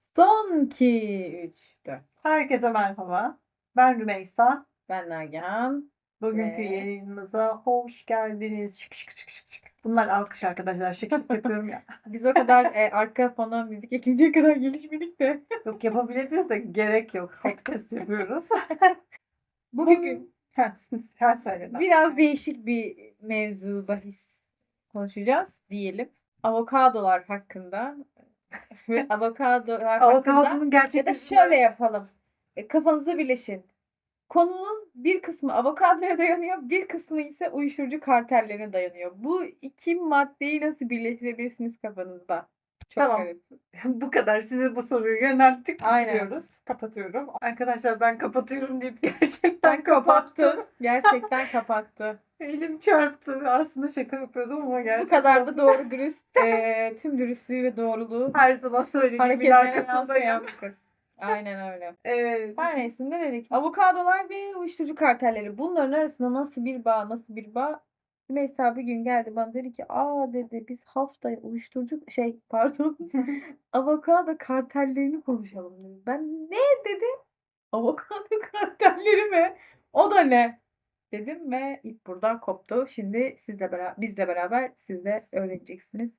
Son 2, 3, 4. Herkese merhaba. Ben Rümeysa. Ben Nagihan. Bugünkü Ve- yayınımıza hoş geldiniz. Şık şık şık şık şık. Bunlar alkış arkadaşlar. Şık şık yapıyorum ya. Biz o kadar e, arka fona müzik ekleyecek kadar gelişmedik de. Yok yapabiliriz de gerek yok. Podcast yapıyoruz. Bugün Heh, sen söyle. biraz değişik bir mevzu bahis konuşacağız diyelim. Avokadolar hakkında. Ve hakkında. Avokadonun Ya gerçek da şöyle yapalım. E, kafanızı birleşin. Konunun bir kısmı avokadoya dayanıyor, bir kısmı ise uyuşturucu kartellerine dayanıyor. Bu iki maddeyi nasıl birleştirebilirsiniz kafanızda? Çok Tamam. garip. bu kadar. Size bu soruyu yönelttik. Aynen. Bitiriyoruz. Kapatıyorum. Arkadaşlar ben kapatıyorum deyip gerçekten kapattım. Kapattı. Gerçekten kapattı. Elim çarptı. Aslında şaka yapıyordum ama Bu gerçekten. kadar da doğru dürüst, e, tüm dürüstlüğü ve doğruluğu Her zaman söylediğimin arkasındayım. kız. Aynen öyle. Ee, Her neyse ne dedik? Avokadolar ve uyuşturucu kartelleri. Bunların arasında nasıl bir bağ, nasıl bir bağ? Mesela bir gün geldi bana dedi ki aa dedi biz haftaya uyuşturucu şey pardon avokado kartellerini konuşalım dedi. Ben ne dedim? Avokado kartelleri mi? O da ne? Dedim ve ip buradan koptu. Şimdi sizle beraber bizle beraber siz de öğreneceksiniz.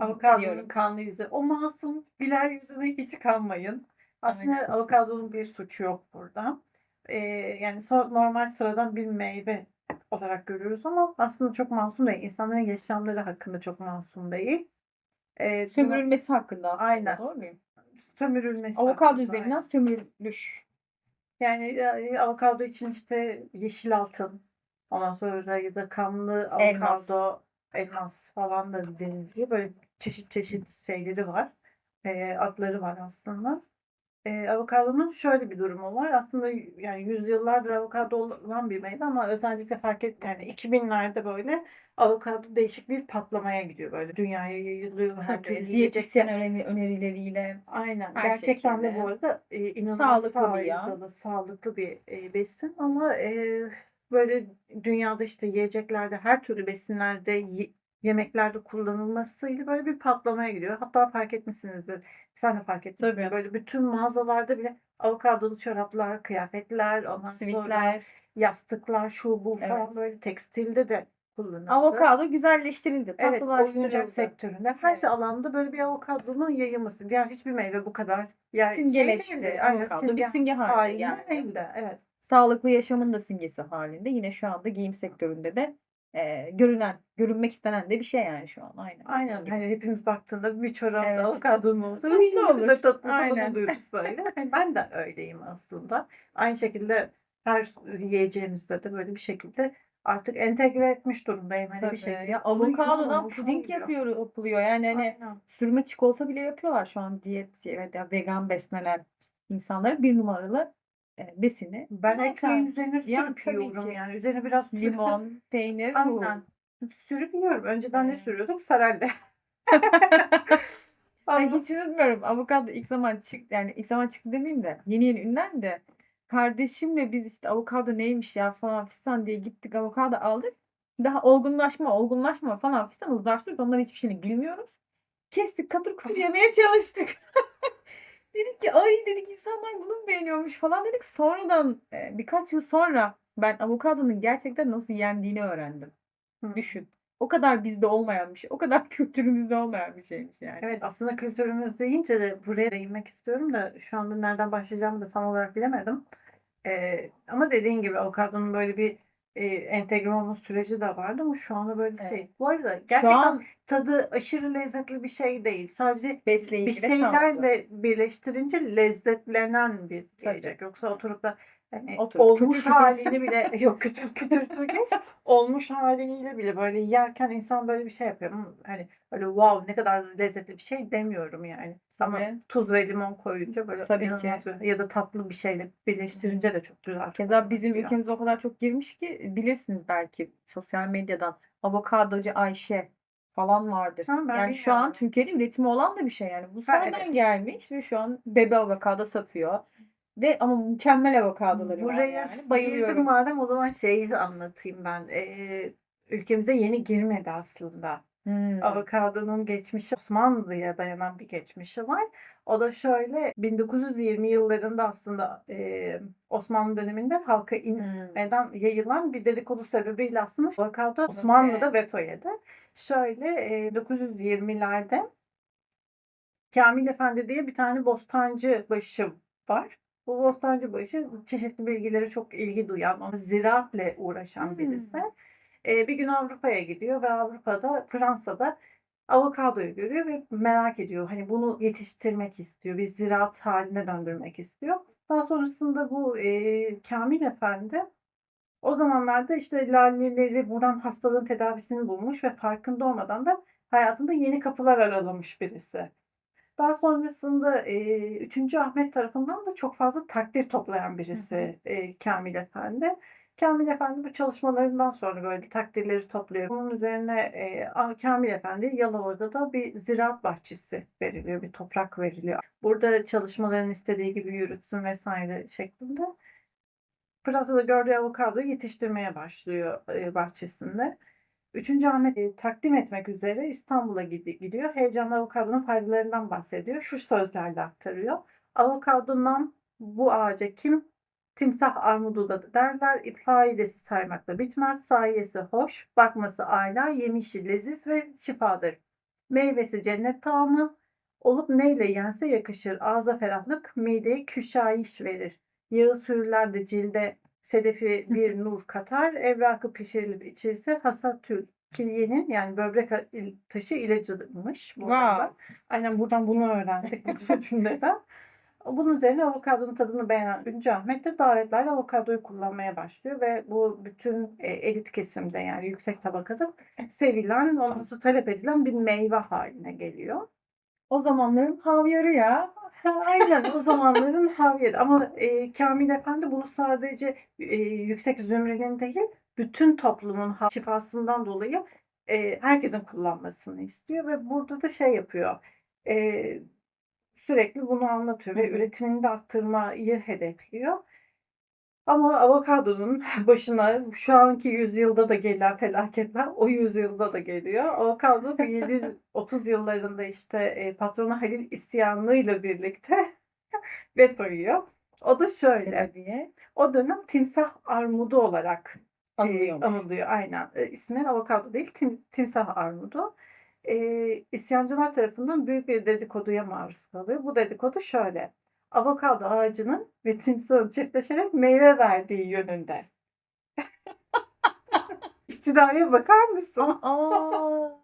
Avokadonun kanlı yüzü. O masum güler yüzüne hiç kanmayın. Aslında Aynen. avokadonun bir suçu yok burada. Ee, yani normal sıradan bir meyve olarak görüyoruz ama aslında çok masum değil. İnsanların yaşamları hakkında çok masum değil. Ee, Sömürülmesi hakkında aslında Aynen. doğru muyum? sömürülmesi Avokado üzerinden sömürülüş. Yani e, avokado için işte yeşil altın, ondan sonra ya da kanlı Elmas. avokado, elmas falan da deniliyor. Böyle çeşit çeşit şeyleri var. E, adları var aslında. E, avokadonun şöyle bir durumu var. Aslında yani yüzyıllardır avokado olan bir meyve ama özellikle fark et yani 2000'lerde böyle avokado değişik bir patlamaya gidiyor böyle dünyaya yayılıyor her Tabii, türlü diyetisyen yiyecekler. öneri- önerileriyle Aynen. Her Gerçekten de şekilde. bu arada e, inanılmaz Sağlıklı bir yağ. faydalı, sağlıklı bir e, besin ama e, böyle dünyada işte yiyeceklerde her türlü besinlerde ye- yemeklerde kullanılmasıyla böyle bir patlamaya gidiyor. Hatta fark etmişsinizdir. Sen de fark etmişsin. Tabii. Böyle bütün mağazalarda bile avokadolu çoraplar, kıyafetler, ondan sonra sivitler. yastıklar, şu bu falan Evet. böyle tekstilde de kullanıldı. Avokado güzelleştirildi. Evet, tatlılaştırıldı. oyuncak sektöründe her Evet. alanda böyle bir avokadonun yayılması. Diğer hiçbir meyve bu kadar yani şey Simgeleşti. değildi. Aynen, avokado simge bir simge halinde değildi. Evet. Sağlıklı yaşamın da simgesi halinde. Yine şu anda giyim sektöründe de e, görünen, görünmek istenen de bir şey yani şu an. Aynen. Aynen. Hani hepimiz baktığında bir çorapta Evet. avokadonun olsa Tatlı "Iy, ne olur." kadar tatlı falan oluyoruz böyle. Hani ben de öyleyim aslında. Aynı şekilde her yiyeceğimizde de böyle bir şekilde artık entegre etmiş durumdayım. Hani Tabii. bir şekilde. Ya avokadodan puding yapıyor, yapılıyor. Yani hani Aynen. sürme çikolata bile yapıyorlar şu an diyet ya vegan beslenen insanlara bir numaralı e, besini. Ben zaten. ekmeğin üzerine Ya, tabii yiyorum ki. yani. Üzerine biraz Limon, peynir, bu. Aynen. Sürüp yiyorum. Önceden ne Evet. sürüyorduk? Sarelde. Ay Ama hiç unutmuyorum. Avokado ilk zaman çıktı. Yani ilk zaman çıktı demeyeyim de. Yeni yeni ünlendi. Kardeşimle biz işte avokado neymiş ya falan fistan diye gittik avokado aldık. Daha olgunlaşma, olgunlaşma falan fistan uzlaştırdık. Onların hiçbir şeyini bilmiyoruz. Kestik katır kutur yemeye çalıştık. dedik ki ay dedik insanlar bunu mu beğeniyormuş falan dedik. Sonradan e, birkaç yıl sonra ben avokadonun gerçekten nasıl yendiğini öğrendim. Hı. Düşün. O kadar bizde olmayan bir şey. O kadar kültürümüzde olmayan bir şeymiş yani. Evet aslında kültürümüz deyince de buraya değinmek istiyorum da şu anda nereden başlayacağımı da tam olarak bilemedim. Ee, ama dediğin gibi avokadonun böyle bir e, entegre olma süreci de vardı ama şu anda böyle Evet. şey. Bu arada Şu gerçekten an tadı aşırı lezzetli bir şey değil. Sadece besleyici bir ve sağlıklı. şeylerle birleştirince lezzetlenen bir Tabii. yiyecek. Yoksa oturup da hani Oturup olmuş kütür kütür. halini bile yok kütür kütür geç olmuş haliyle bile böyle yerken insan böyle bir şey yapıyor. Hmm, Hani öyle wow ne kadar lezzetli bir şey demiyorum yani. Ama Tabii. tuz ve limon koyunca böyle Tabii inanılmaz güzel. ya da tatlı bir şeyle birleştirince de çok güzel. Keza bizim gidiyor. ülkemize o kadar çok girmiş ki bilirsiniz belki sosyal medyadan avokadocu Ayşe falan vardır. Ha, ben yani şu an. Türkiye'de üretimi olan da bir şey yani. Bu sonradan evet. gelmiş ve şu an bebe avokado satıyor. Ve ama mükemmel avokadoları var Buraya yani. girdim madem o zaman şeyi anlatayım ben. Ee, ülkemize yeni girmedi aslında Hımm. Avokadonun geçmişi Osmanlı'ya dayanan bir geçmişi var. O da şöyle 1920 yıllarında aslında, eee, Osmanlı döneminde halka inmeden yayılan bir dedikodu sebebiyle aslında avokado Osmanlı'da veto yedi. Şöyle, eee, 920'lerde Kamil Efendi diye bir tane bostancıbaşı var. Bu bostancıbaşı çeşitli bilgilere çok ilgi duyan, ama ziraatle uğraşan birisi. Hımm. Eee, bir gün Avrupa'ya gidiyor ve Avrupa'da, Fransa'da avokadoyu görüyor ve merak ediyor. Hani bunu yetiştirmek istiyor. Bir ziraat hâline döndürmek istiyor. Daha sonrasında bu, eee, Kamil Efendi o zamanlarda işte laleleri vuran hastalığın tedavisini bulmuş ve farkında olmadan da hayatında yeni kapılar aralamış birisi. Daha sonrasında, eee, 3. Ahmet tarafından da çok fazla takdir toplayan birisi, eee, Kamil Efendi. Kamil Efendi bu çalışmalarından sonra böyle takdirleri topluyor. Bunun üzerine, a Kamil Efendi'ye Yalova'da da bir ziraat bahçesi veriliyor, bir toprak veriliyor. Burada çalışmalarını istediği gibi yürütsün vs. şeklinde. Fransa'da gördüğü avokadoyu yetiştirmeye başlıyor, eee, bahçesinde. 3. Ahmet, eee, takdim etmek üzere İstanbul'a gidi gidiyor. Heyecanla avokadonun faydalarından bahsediyor. Şu sözlerle aktarıyor: "Avokadondan bu ağaca kim timsah armudu da derler. Faidesi saymakla bitmez. Sayesi hoş, bakması âlâ, yemişi leziz ve şifadır. Meyvesi cennet tağımı olup neyle yense yakışır. Ağza ferahlık, mideye küşayiş verir. Yağı sürüler de cilde sedefi bir nur katar. Evrakı pişirilip içilse hasatül kilyenin yani böbrek taşı ilacıymış bu arada. Wow! Aynen buradan bunu öğrendik bu cümleden. Bunun üzerine avokadonun tadını beğenen 3. Ahmet de davetlerle avokadoyu kullanmaya başlıyor ve bu bütün, eee, elit kesimde yani yüksek tabakada sevilen, sonra talep edilen bir meyve hâline geliyor. O zamanların havyarı ya. Ha, aynen o zamanların havyarı ama, eee, Kamil Efendi bunu sadece, eee, yüksek zümrenin değil, bütün toplumun ha şifasından dolayı, eee, herkesin kullanmasını istiyor ve burada da şey yapıyor, eee, sürekli bunu anlatıyor ve üretimini de arttırmayı hedefliyor. Ama avokadonun başına şu anki yüzyılda da gelen felaketler o yüzyılda da geliyor. Avokado 1730 yıllarında işte, eee, patronu Halil isyanıyla birlikte veto yiyor. O da şöyle: Sebebiyet? O dönem timsah armudu olarak, Anılıyormuş. anılıyor. Aynen. Eee, ismi avokado değil, tim timsah armudu. Eee, isyancılar tarafından büyük bir dedikoduya maruz kalıyor. Bu dedikodu şöyle: Avokado ağacının ve timsahın çiftleşerek meyve verdiği yönünde. İftiraya bakar mısın?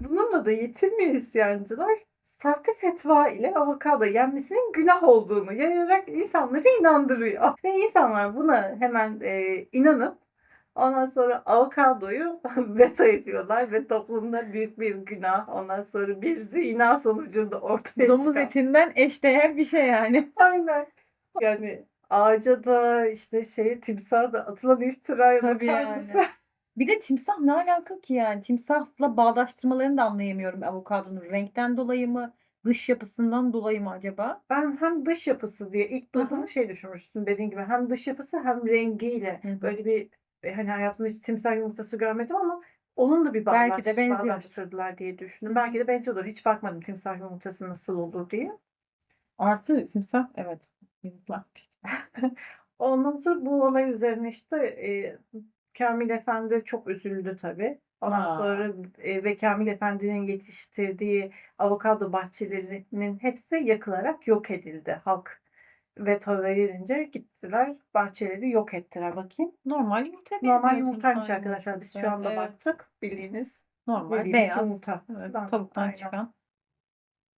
Bununla da yetinmiyor isyancılar. Sahte fetva ile avokado yenmesinin günah olduğunu yayarak insanları inandırıyor ve insanlar buna hemen, eee, inanıp ondan sonra avokadoyu veto ediyorlar ve toplumda büyük bir günah, ondan sonra bir zina sonucunda ortaya Domuz çıkan etinden eşdeğer bir şey yani. Aynen. Yani ağaca da, işte, şeye, timsaha da atılan iftiraya Tabii yani. mısın? Bir de timsah ne alaka ki yani? Timsahla bağdaştırmalarını da anlayamıyorum avokadonun. Renkten dolayı mı, dış yapısından dolayı mı acaba? Ben hem dış yapısı diye ilk hı. şey düşünmüştüm dediğin gibi hem dış yapısı hem rengiyle Hı hı. böyle bir, hani, hayatımda hiç timsah yumurtası görmedim ama onunla bir Belki de benziyordur. bağdaştırdılar diye düşündüm. Belki de benziyordur. Hiç bakmadım timsah yumurtası nasıl olur diye. Artı timsah evet. Yumurtlar. Ondan sonra bu olay üzerine, işte, eee, Kamil Efendi çok üzüldü tabii. Ondan A! sonra, eee, ve Kamil Efendi'nin yetiştirdiği avokado bahçelerinin hepsi yakılarak yok edildi. Halk veto verince gittiler bahçeleri yok ettiler. Bakayım. Normal benziyor Normal yumurtaymış arkadaşlar. Biz şu anda Evet. baktık. Bildiğiniz Normal bildiğimiz beyaz. yumurta. Evet, tavuktan aynen. çıkan.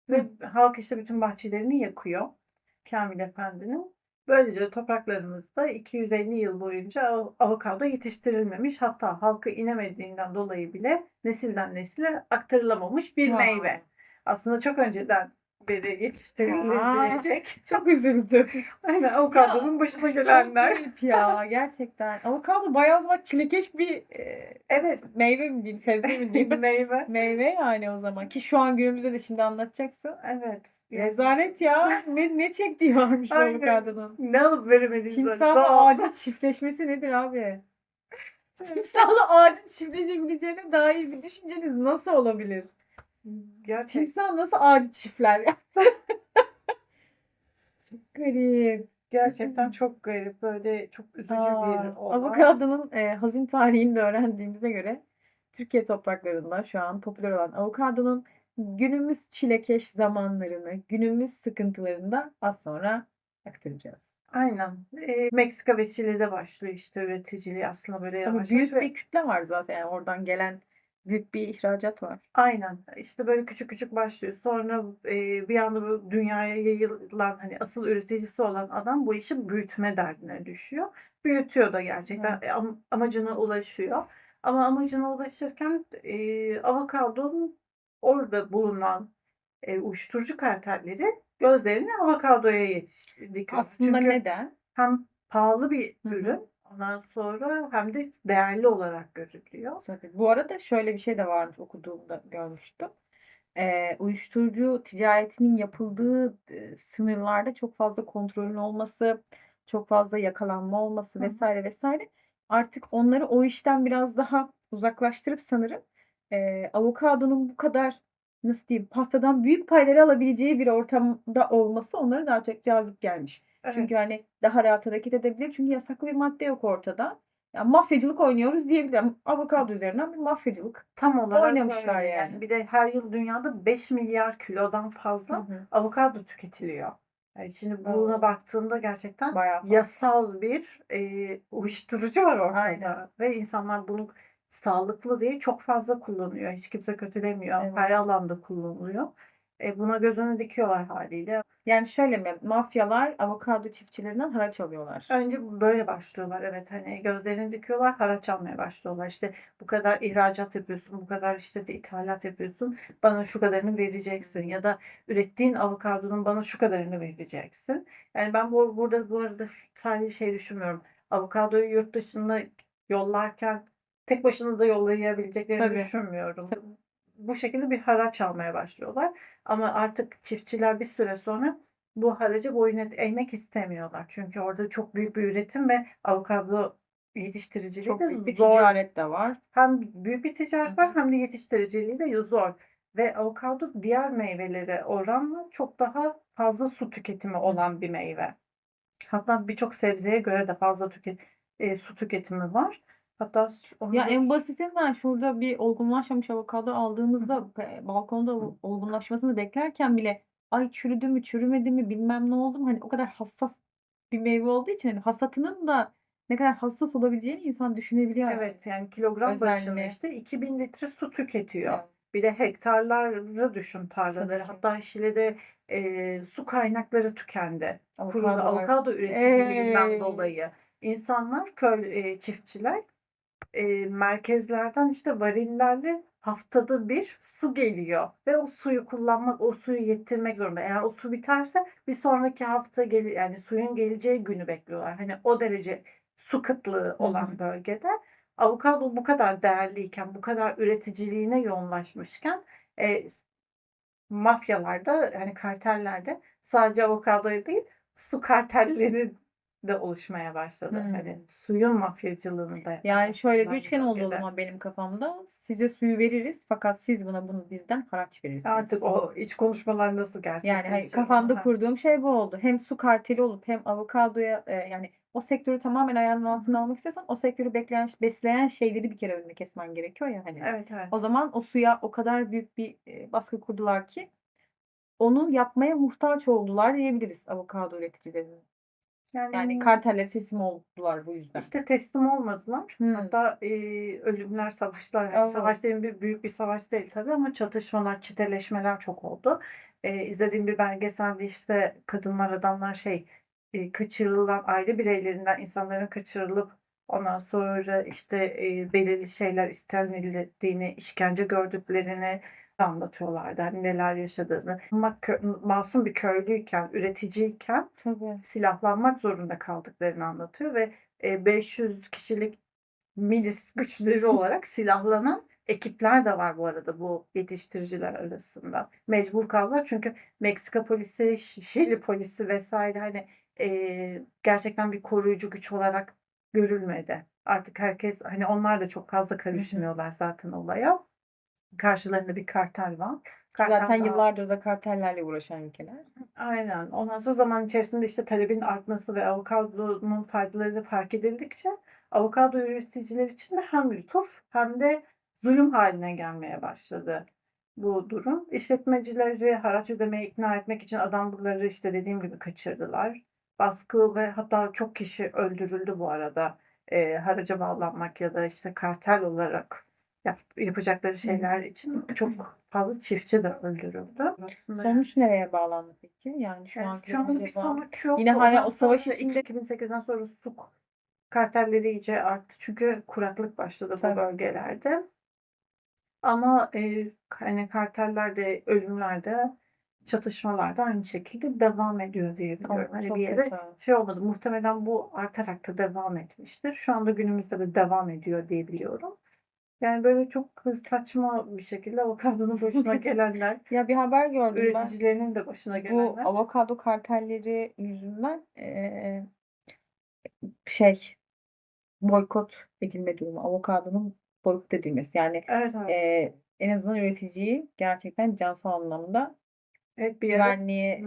Ve Hıh. halk, işte, bütün bahçelerini yakıyor Kamil Efendi'nin. Böylece topraklarımızda 250 yıl boyunca av avokado yetiştirilmemiş. Hatta halka inemediğinden dolayı bile nesilden nesile aktarılamamış bir Wow! meyve. Aslında çok önceden beri yetiştirilebilecek. Çok üzüldüm. Aynen Ya, avokadonun başına çok gelenler. garip ya gerçekten. Avokado bayağı o zaman çilekeş bir, eee, Evet. meyve mi diyeyim, sebze mi diyeyim? Meyve. Meyve yani o zaman ki şu an günümüzde de şimdi anlatacaksın. Evet. Rezalet ya. Ne ne çektiği varmış avokadonun. Ne alıp veremediğimiz Timsahla Sağ ol. ağacın çiftleşmesi nedir abi? Timsahla ağacın çiftleşebileceğine dair bir düşünceniz nasıl olabilir? Gerçek. Timsah nasıl ağacı çiftler ya? Çok garip. Gerçekten çok garip. Böyle çok üzücü Aa, bir olay. avokadonun e, hazin tarihini de öğrendiğimize göre Türkiye topraklarında şu an popüler olan avokadonun günümüz çilekeş zamanlarını, günümüz sıkıntılarını da az sonra aktaracağız. Aynen. Ee, Meksika ve Şili'de başlıyor işte üreticiliği aslında böyle Tabii yavaş büyük ve bir kütle var zaten. Yani oradan gelen büyük bir ihracat var. aynen işte böyle küçük küçük başlıyor. Sonra e, bir anda bu dünyaya yayılan hani asıl üreticisi olan adam bu işi büyütme derdine düşüyor. Büyütüyor da gerçekten Evet. e, am- amacına ulaşıyor. Ama amacına ulaşırken e, avokadonun orada bulunan e, uyuşturucu kartelleri gözlerini avokadoya yetiş dikiyor. Aslında Çünkü neden? hem pahalı bir Hı hı. Ondan sonra hem de değerli olarak görülüyor. Tabii. Bu arada şöyle bir şey de varmış okuduğumda görmüştüm. Ee, uyuşturucu ticaretinin yapıldığı e, sınırlarda çok fazla kontrolün olması, çok fazla yakalanma olması hı. vesaire vesaire artık onları o işten biraz daha uzaklaştırıp sanırım e, avokadonun bu kadar nasıl diyeyim pastadan büyük payları alabileceği bir ortamda olması onlara daha çok cazip gelmiş. Çünkü Evet. hani daha rahat hareket edebilir. Çünkü yasaklı bir madde yok ortada. Ya mafyacılık oynuyoruz diyebilirim. Avokado üzerinden bir mafyacılık. Tam olarak Oynamışlar öyle yani. Bir de her yıl dünyada 5 milyar kilodan Hı fazla hı. avokado tüketiliyor. Yani şimdi buna Oo. baktığında gerçekten Bayağı fazla. yasal bir e, uyuşturucu var ortada Aynen. ve insanlar bunu sağlıklı diye çok fazla kullanıyor. Hiç kimse kötülemiyor. Evet. Her alanda kullanılıyor. E, buna gözünü dikiyorlar haliyle. Yani şöyle mi? Mafyalar avokado çiftçilerinden haraç alıyorlar. Önce böyle başlıyorlar. Evet hani gözlerini dikiyorlar, haraç almaya başlıyorlar. İşte bu kadar ihracat yapıyorsun, bu kadar işte de ithalat yapıyorsun. Bana şu kadarını vereceksin ya da ürettiğin avokadonun bana şu kadarını vereceksin. Yani ben bu burada bu arada şu- sadece şey düşünmüyorum. Avokadoyu yurt dışında yollarken tek başına da yollayabileceklerini Tabii. düşünmüyorum. Tabii. Bu şekilde bir haraç almaya başlıyorlar. Ama artık çiftçiler bir süre sonra bu haracı boyun eğmek istemiyorlar. Çünkü orada çok büyük bir üretim ve avokado yetiştiriciliği Çok de büyük bir zor. ticaret de var. Hem büyük bir ticaret var hem de yetiştiriciliği de zor. Ve avokado diğer meyvelere oranla çok daha fazla su tüketimi olan bir meyve. Hatta birçok sebzeye göre de fazla tüket e, su tüketimi var. Hatta onu Ya da en basitinden şurada bir olgunlaşmamış avokado aldığımızda e, balkonda ol- olgunlaşmasını beklerken bile ay çürüdü mü çürümedi mi bilmem ne oldu mu hani o kadar hassas bir meyve olduğu için hani hasatının da ne kadar hassas olabileceğini insan düşünebiliyor yani. Evet yani kilogram başına Özelliği. işte 2000 litre su tüketiyor. Evet. Bir de hektarları düşün tarlaları. Ki. Hatta Şile'de e, su kaynakları tükendi. Avokadolar. avokado üreticiliğinden Ey. dolayı. İnsanlar, köy e, çiftçiler e, merkezlerden işte varillerle haftada bir su geliyor ve o suyu kullanmak, o suyu yetirmek zorunda. Eğer o su biterse bir sonraki hafta gel yani suyun geleceği günü bekliyorlar. Hani o derece su kıtlığı olan hı. bölgede avokado bu kadar değerliyken, bu kadar üreticiliğine yoğunlaşmışken e, mafyalarda hani kartellerde sadece avokadoya değil su kartelleri de oluşmaya başladı. Hmm. Hani suyun mafyacılığını da Yani şöyle bir üçgen oldu o zaman benim kafamda. Size suyu veririz fakat siz buna bunu bizden haraç verirsiniz. Artık o iç konuşmalar nasıl Yani hani gerçekleşiyor? kafamda Ha. kurduğum şey bu oldu. Hem su karteli olup hem avokadoya e, yani o sektörü tamamen ayağının altına almak istiyorsan o sektörü bekleyen, besleyen şeyleri bir kere önüne kesmen gerekiyor ya hani. Evet evet. O zaman o suya o kadar büyük bir e, baskı kurdular ki onu yapmaya muhtaç oldular diyebiliriz avokado üreticilerinin. Yani Yani kartellere teslim oldular bu yüzden. işte teslim olmadılar. Hmm. Hatta e, ölümler, savaşlar, yani Evet. savaş dedim bir büyük bir savaş değil tabii ama çatışmalar, çeteleşmeler çok oldu. E, izlediğim bir belgeselde işte kadınlar, adamlar şey e, kaçırılan aile bireylerinden insanların kaçırılıp ondan sonra işte e, belirli şeyler istenildiğini, işkence gördüklerini anlatıyorlardı. Hani neler yaşadığını. Masum bir köylüyken, üreticiyken Tabii. silahlanmak zorunda kaldıklarını anlatıyor ve e, 500 kişilik milis güçleri olarak silahlanan ekipler de var bu arada bu yetiştiriciler arasında. Mecbur kaldılar çünkü Meksika polisi, Şili polisi vesaire hani e, gerçekten bir koruyucu güç olarak görülmedi. Artık herkes hani onlar da çok fazla karışmıyorlar zaten olaya. Karşılarında bir kartel var. Kartel Zaten daha- yıllardır da kartellerle uğraşan ülkeler. Aynen. Ondan sonra zaman içerisinde işte talebin artması ve avokadonun faydaları fark edildikçe avokado üreticiler için de hem lütuf hem de zulüm haline gelmeye başladı bu durum. İşletmecileri haraç ödemeye ikna etmek için adamları işte dediğim gibi kaçırdılar. Baskı ve hatta çok kişi öldürüldü bu arada. E, haraca bağlanmak ya da işte kartel olarak yap- yapacakları şeyler için çok fazla çiftçi de öldürüldü. Sonuç nereye bağlandı peki? Yani şu yani an şu an bir sonuç yok. Yine hala o savaş içinde- 2008'den sonra su kartelleri iyice arttı. Çünkü kuraklık başladı Tabii. bu bölgelerde. Ama e, hani kartellerde, ölümlerde, çatışmalarda aynı şekilde devam ediyor diye biliyorum. Hani bir yere kötü. şey olmadı. Muhtemelen bu artarak da devam etmiştir. Şu anda günümüzde de devam ediyor diye biliyorum. Yani böyle çok saçma bir şekilde avokadonun başına gelenler, Ya bir haber gördüm ben. üreticilerinin de başına Bu gelenler. avokado kartelleri yüzünden eee, şey boykot edilme durumu. Avokadonun boykot edilmesi. Yani Evet evet. eee, en azından üreticiyi gerçekten cansal anlamda Evet bir ara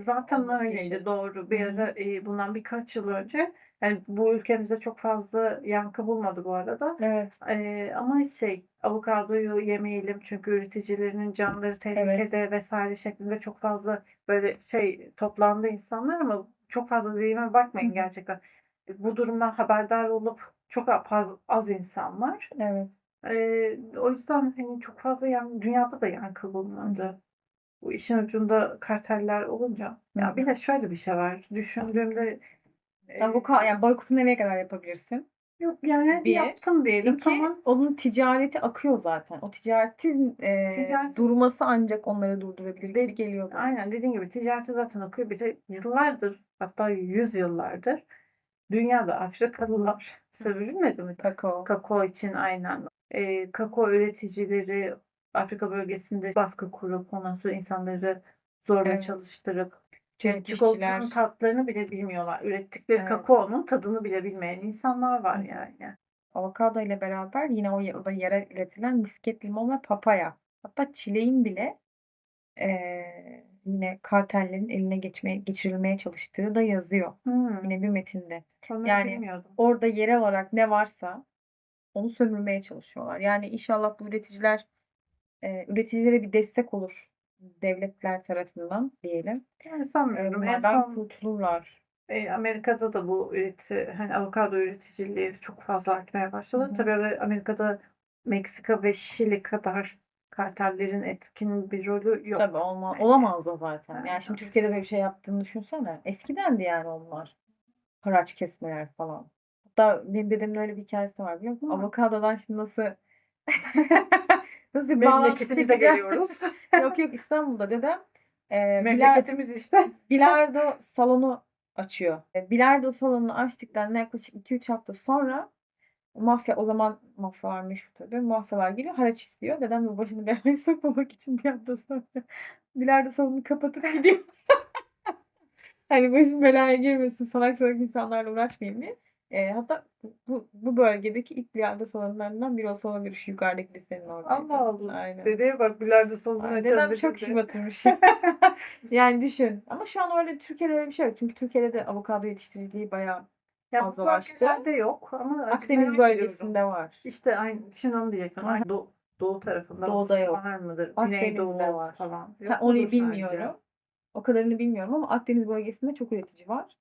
zaten olması öyleydi için. doğru. Bir Hı hı. ara e, bundan birkaç yıl önce yani bu ülkemizde çok fazla yankı bulmadı bu arada. Evet. E, ama şey avokadoyu yemeyelim çünkü üreticilerinin canları tehlikede vesaire şeklinde çok fazla böyle şey toplandı insanlar ama çok fazla dediğime bakmayın gerçekten. Bu durumdan haberdar olup çok az, az insan var. Evet. E, o yüzden hani çok fazla yani dünyada da yankı bulmadı. Bu işin ucunda karteller olunca. Ya bir de şöyle bir şey var. Düşündüğümde e, Avoka yani boykotu nereye kadar yapabilirsin? yok yani Bir, yaptın diyelim İki, tamam. onun ticareti akıyor zaten. O ticaretin eee, Ticaret- durması ancak onları durdurabilir gibi geliyor bana. Aynen dediğin gibi ticareti zaten akıyor. Bir de yıllardır hatta yüz yıllardır dünyada Afrikalılar sömürülmedi mi? Kakao. Kakao için aynen. E, kakao üreticileri Afrika bölgesinde baskı kurup ondan sonra insanları zorla Evet. çalıştırıp Çeşitli çikolatanın tatlarını bile bilmiyorlar. Ürettikleri Evet. kakaonun tadını bile bilmeyen insanlar var Hı. yani. Avokado ile beraber yine o orada yerel üretilen misket, limon ve papaya. Hatta çileğin bile eee, yine kartellerin eline geçmeye, geçirilmeye çalıştığı da yazıyor. Hmm. Yine bir metinde. Onu Yani bilmiyordum. Orada yerel olarak ne varsa onu sömürmeye çalışıyorlar. Yani inşallah bu üreticiler eee, üreticilere bir destek olur devletler tarafından diyelim. Yani sanmıyorum. En bunlardan son kurtulurlar. e, Amerika'da da bu üreti, hani avokado üreticiliği çok fazla artmaya başladı. Hı hı. Tabii Amerika'da Meksika ve Şili kadar kartellerin etkin bir rolü yok. Tabii olma, Yani. olamaz da zaten. Yani şimdi Türkiye'de böyle bir şey yaptığını düşünsene. Eskidendi yani onlar. Haraç kesmeler falan. Hatta benim dedemin öyle bir hikayesi var biliyor musun? Hı. Avokadodan şimdi nasıl nasıl bir Memleketimize geliyoruz. Yok yok İstanbul'da dedem e, bilar, Memleketimiz işte. bilardo salonu açıyor. E, bilardo salonunu açtıktan yaklaşık 2-3 hafta sonra mafya o zaman mafyalar meşhur tabii. Mafyalar geliyor haraç istiyor. Dedem de başını belaya sokmamak için bir hafta sonra bilardo salonunu kapatıp gidiyor. hani başım belaya girmesin salak salak insanlarla uğraşmayayım diye. E, hatta bu, bu bölgedeki ilk bilardo salonlarından biri olsa olabilir şu yukarıdaki lisenin oradaydı. Allah Allah. Aynen. Dedeye bak bilardo salonu Ay, açan Dedem çok de. şımartmış. yani düşün. Ama şu an öyle Türkiye'de öyle bir şey yok. Çünkü Türkiye'de de avokado yetiştiriciliği bayağı Ya bu fazlalaştı. bölgelerde yok ama Akdeniz ediyorum. bölgesinde var. İşte aynı şimdi onu diyecektim. Aynı doğu, tarafında Doğuda yok. var mıdır? Akdeniz'de var. falan. Yok Ha, mudur orayı sence? bilmiyorum. O kadarını bilmiyorum ama Akdeniz bölgesinde çok üretici var.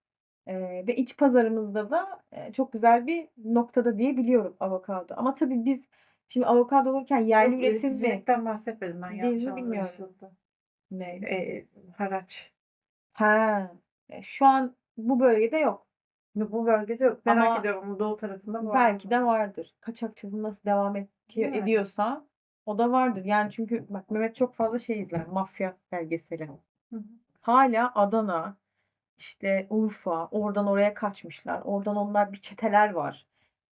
Ee, ve iç pazarımızda da e, çok güzel bir noktada diye biliyorum avokado. Ama tabii biz şimdi avokado olurken yerli Yok, üretim mi? üreticilikten bahsetmedim ben. Değil Yanlış mi bilmiyorum. Ne? E, haraç. Ha. e, Şu an bu bölgede yok. Yok, Bu bölgede yok. Merak Ama ediyorum. Doğu tarafında var Belki mı? de vardır. Kaçakçılığı nasıl devam ediyor, Yani. ediyorsa o da vardır. Yani çünkü bak Mehmet çok fazla şey izler. Mafya belgeseli. Hı hı. Hala Adana, işte Urfa, oradan oraya kaçmışlar. Oradan onlar bir çeteler var.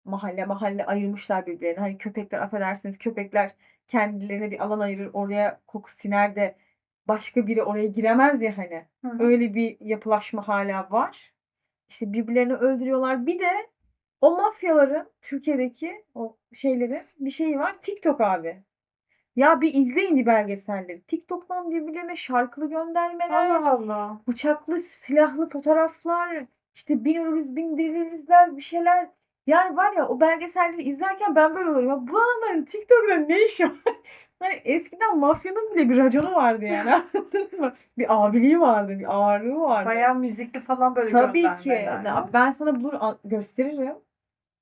Mahalle mahalle ayırmışlar birbirlerini. Hani köpekler affedersiniz köpekler kendilerine bir alan ayırır. Oraya koku siner de başka biri oraya giremez ya hani. Hı. Öyle bir yapılaşma hala var. İşte birbirlerini öldürüyorlar. Bir de O mafyaların Türkiye'deki o şeylerin bir şeyi var. TikTok abi. Ya bir izleyin bir belgeselleri. TikTok'tan birbirlerine şarkılı göndermeler, Allah Allah. bıçaklı, silahlı fotoğraflar, işte binuruz, bindirilizler, bir şeyler. Yani var ya o belgeselleri izlerken ben böyle oluyorum. Ya bu adamların TikTok'ta ne işi var? Hani eskiden mafyanın bile bir raconu vardı yani. Mı? Bir abiliği vardı, bir ağırlığı vardı. Bayağı müzikli falan böyle Tabii ki. Ben sana bulur a- gösteririm.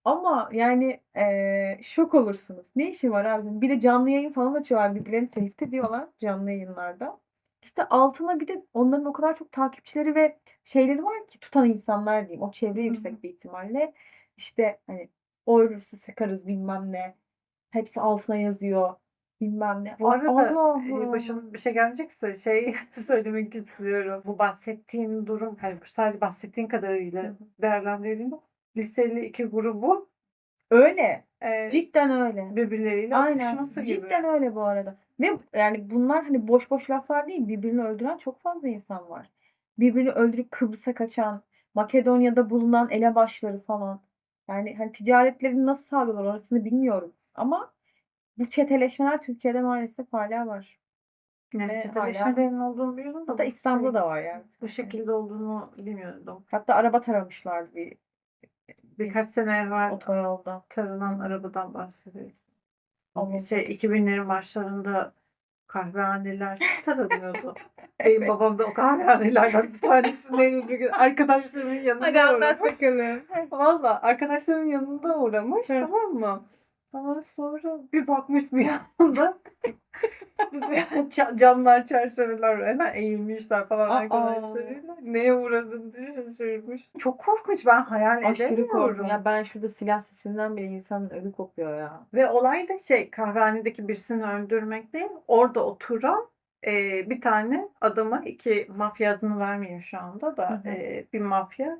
Ama yani eee, şok olursunuz. Ne işi var abi? Bir de canlı yayın falan açıyorlar. Birbirlerini tehdit ediyorlar canlı yayınlarda. İşte altına bir de onların o kadar çok takipçileri ve şeyleri var ki tutan insanlar diyeyim. O çevre Hı hı. yüksek bir ihtimalle. İşte hani o ölürse sıkarız bilmem ne. Hepsi altına yazıyor. Bilmem ne. Bu A- arada e, Allah'ım. başıma bir şey gelecekse şey söylemek istiyorum. Bu bahsettiğin durum, hani bu sadece bahsettiğin Hı kadarıyla hı. değerlendirdiğimde liseli iki grubu Öyle. e, Cidden öyle. birbirleriyle Aynen. atışması gibi. Cidden öyle bu arada. Ve yani bunlar hani boş boş laflar değil. Birbirini öldüren çok fazla insan var. Birbirini öldürüp Kıbrıs'a kaçan, Makedonya'da bulunan elebaşları falan. Yani hani ticaretlerini nasıl sağlıyorlar orasını bilmiyorum. Ama bu çeteleşmeler Türkiye'de maalesef hala var. Yani Ve çeteleşmelerin olduğunu biliyordum da Hatta bu İstanbul'da şey- da var yani. bu şekilde olduğunu bilmiyordum. Hatta araba taramışlardı bir Birkaç sene evvel otoyolda. taranan arabadan bahsediyoruz. Allah'ım Şey çok 2000'lerin başlarında kahvehaneler taranıyordu. Benim babam da o kahvehanelerden bir tanesine bir gün arkadaşlarımın yanında Hadi anlat uğramış. bakalım. Valla arkadaşlarımın yanında uğramış Hı. tamam mı? Ama sonra bir bakmış bir anda camlar çerçeveler hemen eğilmişler falan Aa. arkadaşlarıyla. Neye uğradığını şaşırmış. Çok korkunç ben hayal Aşırı edemiyorum. korkunç. Ya ben şurada silah sesinden bile insanın ödü kopuyor ya. Ve olay da şey kahvehanedeki birisini öldürmek değil. Orada oturan e, bir tane adama iki mafya adını vermeyeyim şu anda da Hı hı. e, bir mafya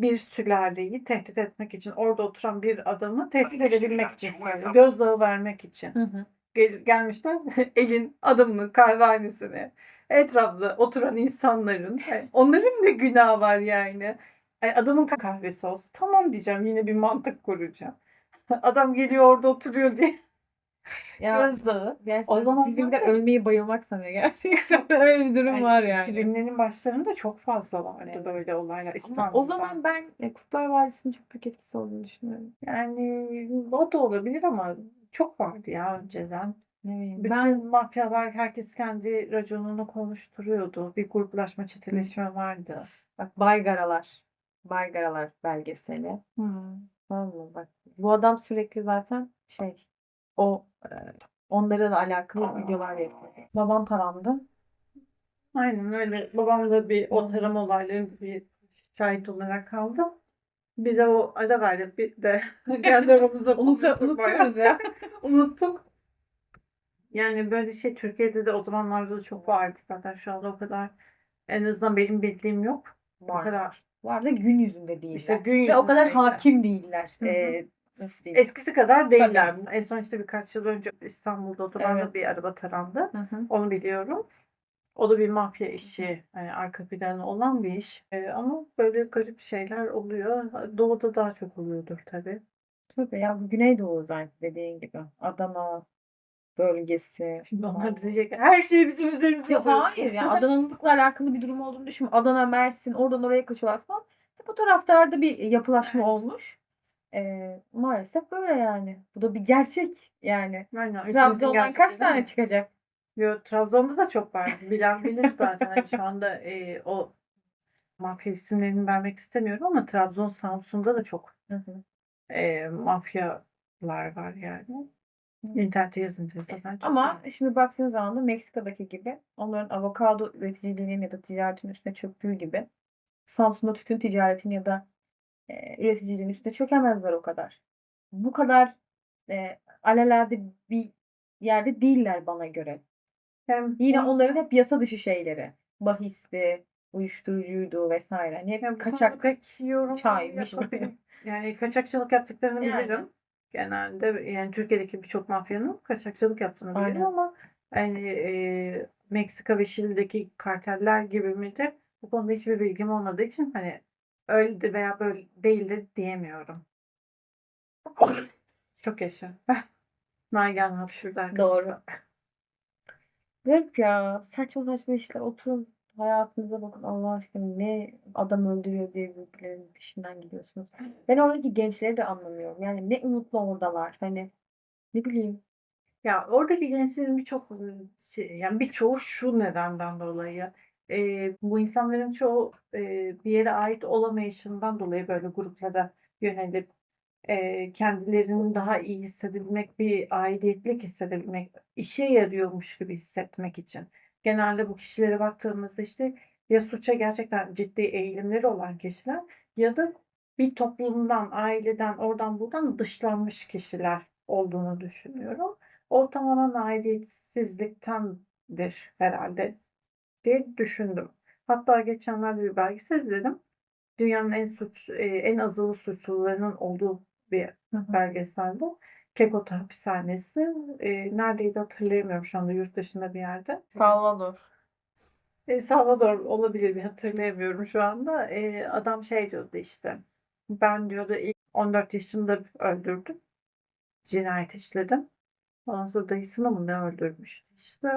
bir sülaleyi tehdit etmek için orada oturan bir adamı tehdit edebilmek için. Gözdağı vermek için. Hı hı. Gel- gelmişler elin adamının kahvehanesine. Etrafta oturan insanların onların da günahı var yani. Adamın kahvesi olsun. Tamam diyeceğim yine bir mantık kuracağım. Adam geliyor orada oturuyor diye. Ya Gözdağı. gerçekten O zaman bizimkiler zaten- ölmeyi bayılmak sanıyor gerçekten. Öyle bir durum var yani. 2000'lerin başlarında çok fazla vardı Evet. böyle olaylar Ama İstanbul'da. o zaman ben e, Kurtlar Vadisi'nin çok büyük etkisi olduğunu düşünüyorum. yani o da olabilir ama çok vardı ya önceden. Ne bileyim. Bütün Ben mafyalar herkes kendi raconunu konuşturuyordu. Bir gruplaşma, çeteleşme vardı. bak Baygaralar. Baygaralar belgeseli. Vallahi bak. Bu adam sürekli zaten şey o e, onlarla alakalı videolar yapıyor. Babam tarandı. Aynen öyle. Babam da bir o tarama olaylarının bir şahit olarak kaldı. Bize o ara verdi. Bir de kendi aramızda unutuyoruz ya. Unuttuk. Yani böyle şey Türkiye'de de o zamanlarda da çok vardı zaten şu anda o kadar en azından benim bildiğim yok. O Var. kadar. Var da gün yüzünde değiller. İşte gün Ve o kadar yüzünde değiller. hakim değiller. Hı hı. Ee, nasıl diyeyim? Eskisi kadar değiller. En son işte birkaç yıl önce İstanbul'da otobanda Evet. bir araba tarandı. Hı hı. Onu biliyorum. O da bir mafya işi. Yani arka planı olan bir iş. Ee, ama böyle garip şeyler oluyor. Doğuda daha çok oluyordur tabii. Tabii ya bu Güneydoğu zaten dediğin gibi. Adana bölgesi. Şimdi onlar falan. diyecek her şeyi bizim üzerimize atıyorsun. hayır yani Adana'nınlıkla alakalı bir durum olduğunu düşünmüyorum. Adana, Mersin oradan oraya kaçıyorlar falan. Bu taraflarda bir yapılaşma Evet. olmuş. Ee, maalesef böyle yani. Bu da bir gerçek yani. Aynen, Trabzon'dan kaç tane çıkacak? Yo, Trabzon'da da çok var. Bilen bilir zaten. Hani şu anda e, o mafya isimlerini vermek istemiyorum ama Trabzon, Samsun'da da çok Hı hı. e, mafyalar var yani. İnternete yazınca zaten çok Ama şimdi baktığınız zaman da Meksika'daki gibi onların avokado üreticiliğinin ya da ticaretin üstüne çöktüğü gibi Samsun'da tütün ticaretinin ya da e, üstüne çökemezler o kadar. Bu kadar e, alelade bir yerde değiller bana göre. hem Yine bu- onların hep yasa dışı şeyleri. Bahisti, uyuşturucuydu vesaire. Hani hep bu kaçak çaymış. Yani kaçakçılık yaptıklarını Yani. bilirim. Genelde yani Türkiye'deki birçok mafyanın kaçakçılık yaptığını bilirim Aynen. ama hani e, Meksika ve Şili'deki karteller gibi midir? Bu konuda hiçbir bilgim olmadığı için hani öyledir veya böyle değildir diyemiyorum. Çok yaşa. Nagihan hapşurdu arkadaşlar. Doğru. Garip ya. Saçma saçma işler. Oturun hayatınıza bakın Allah aşkına ne adam öldürüyor diye birbirlerinin peşinden gidiyorsunuz. Ben oradaki gençleri de anlamıyorum. Yani ne umutlu oradalar. Hani ne bileyim. Ya oradaki gençlerin birçok şey, yani birçoğu şu nedenden dolayı eee, bu insanların çoğu eee, bir yere ait olamayışından dolayı böyle gruplara yönelip eee, kendilerini daha iyi hissedebilmek, bir aidiyetlik hissedebilmek, işe yarıyormuş gibi hissetmek için. Genelde bu kişilere baktığımızda işte ya suça gerçekten ciddi eğilimleri olan kişiler ya da bir toplumdan, aileden, oradan buradan dışlanmış kişiler olduğunu düşünüyorum. O tamamen aidiyetsizliktendir herhalde diye düşündüm. Hatta geçenlerde bir belgesel izledim. Dünyanın en suç, e, en azılı suçlularının olduğu bir belgeselde. Kekot hapishanesi. E, neredeydi hatırlayamıyorum şu anda yurt dışında bir yerde. Salvador. E, Salvador olabilir bir hatırlayamıyorum şu anda. E, adam şey diyordu işte. Ben diyordu ilk 14 yaşında öldürdüm. Cinayet işledim. Ondan sonra dayısını mı ne öldürmüştü işte.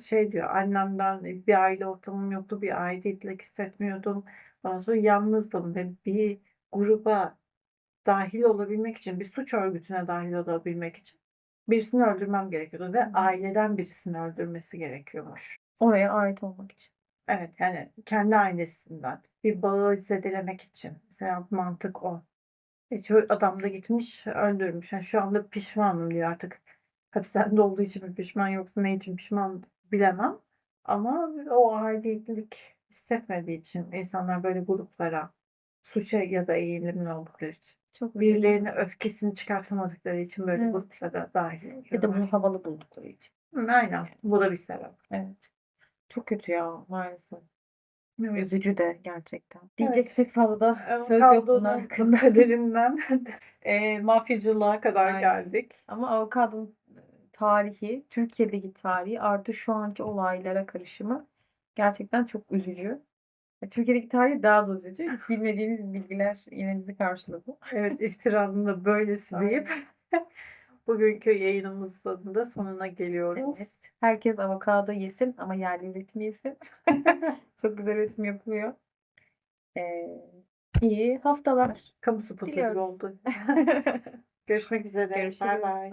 Şey diyor annemden bir aile ortamım yoktu. Bir aidiyetlik hissetmiyordum. Ondan sonra yalnızdım ve bir gruba dahil olabilmek için, bir suç örgütüne dahil olabilmek için birisini öldürmem gerekiyordu ve aileden birisini öldürmesi gerekiyormuş. Oraya ait olmak için. Evet yani kendi ailesinden bir bağı zedelemek için. Mesela mantık o. E, adam da gitmiş öldürmüş. Yani şu anda pişmanım diyor artık. Hapishanede olduğu için mi pişman yoksa ne için pişman bilemem. Ama o aidiyetlik hissetmediği için insanlar böyle gruplara suça ya da eğilimli oldukları için. Çok Birilerine öfkesini çıkartamadıkları için böyle Evet. gruplara dahil ya da bunu havalı buldukları için. Hı, Aynen. Bu da bir sebep. Evet. Çok kötü ya maalesef. Evet. Üzücü de gerçekten. Diyecek Evet. pek fazla da Ee, söz yok Avokadonun hakkında. kaderinden e, mafyacılığa kadar Aynen. geldik. Ama avokadonun tarihi, Türkiye'deki tarihi artı şu anki olaylara karışımı gerçekten çok üzücü. E, Türkiye'deki tarihi daha da üzücü. Hiç bilmediğimiz bilgiler yine bizi karşıladı. Evet iftiranın da böylesi deyip bugünkü yayınımızın da sonuna geliyoruz. Evet. Herkes avokado yesin ama yerli üretim yesin. Çok güzel üretim yapılıyor. Ee, iyi haftalar. Kamu spotu gibi oldu. Görüşmek üzere. Görüşürüz. Bay bay.